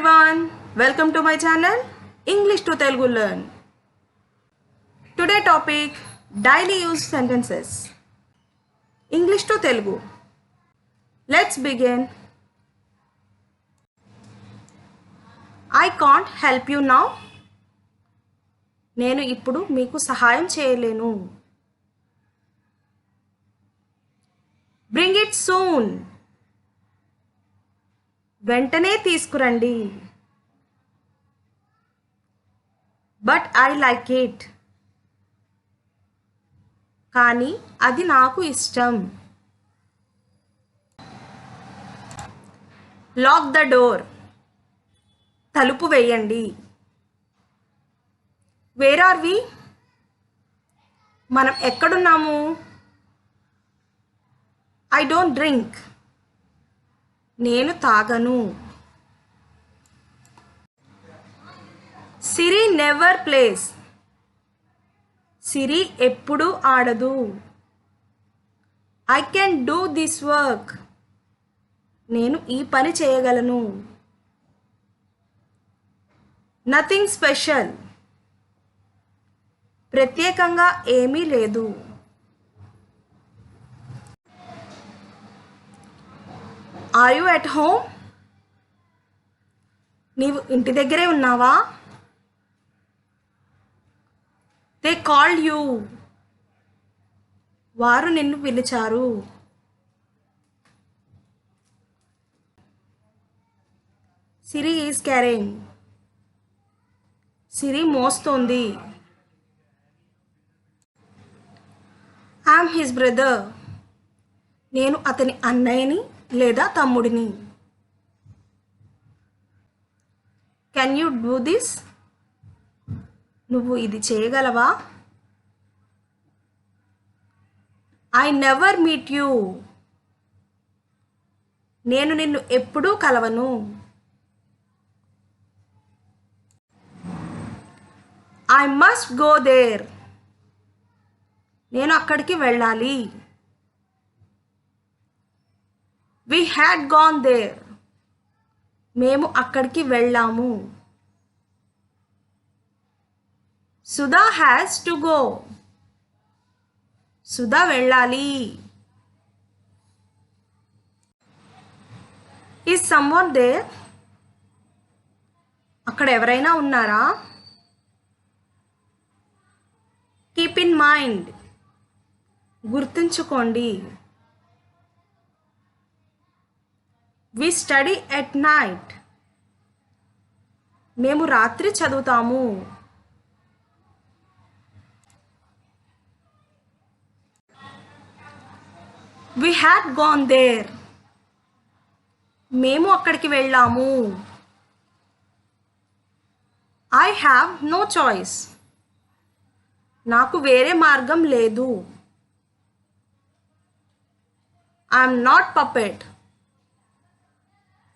everyone, welcome to my channel English to Telugu Learn. Today topic daily use sentences. English to Telugu. Let's begin. I can't help you now. నేను ఇప్పుడు మీకు సహాయం చేయలేను bring it soon వెంటనే తీసుకురండి. But I like it కానీ అది నాకు ఇష్టం. లాక్ ద డోర్ తలుపు వేయండి. వేర్ ఆర్ వి మనం ఎక్కడున్నాము? ఐ డోంట్ డ్రింక్ నేను తాగను. సిరి నెవర్ ప్లేస్. సిరి ఎప్పుడు ఆడదు. I can do this work. నేను ఈ పని చేయగలను. Nothing special. ప్రత్యేకంగా ఏమీ లేదు. ఆర్ యు ఎట్ హోమ్ నీవు ఇంటి దగ్గరే ఉన్నావా? దే కాల్ యూ వారు నిన్ను పిలిచారు. సిరి ఈజ్ క్యారింగ్ సిరి మోస్తోంది. ఐఎమ్ హిస్ బ్రదర్ నేను అతని అన్నయ్యని లేదా తమ్ముడిని? కెన్ యూ డూ దిస్ నువ్వు ఇది చేయగలవా? ఐ నెవర్ మీట్ యూ నేను నిన్ను ఎప్పుడూ కలవను. ఐ మస్ట్ గో దేర్ నేను అక్కడికి వెళ్ళాలి. వి హ్యాడ్ గాన్ దేర్ మేము అక్కడికి వెళ్ళాము. Sudha has to go Sudha వెళ్ళాలి. ఈ సమ్వన్ దేర్ అక్కడ ఎవరైనా ఉన్నారా? కీప్ ఇన్ మైండ్ గుర్తుంచుకోండి. వి స్టడీ ఎట్ నైట్ మేము రాత్రి చదువుతాము. వి హ్యాడ్ గోన్ దేర్ మేము అక్కడికి వెళ్ళాము. ఐ హ్యావ్ నో చాయిస్ నాకు వేరే మార్గం లేదు. ఐఎమ్ నాట్ పపెట్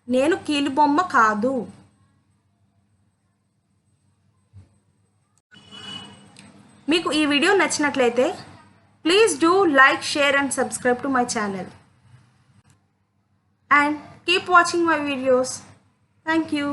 నేను కీలుబొమ్మ కాదు. మీకు ఈ వీడియో నచ్చినట్లయితే please do like share and subscribe to my channel. And keep watching my videos. Thank you.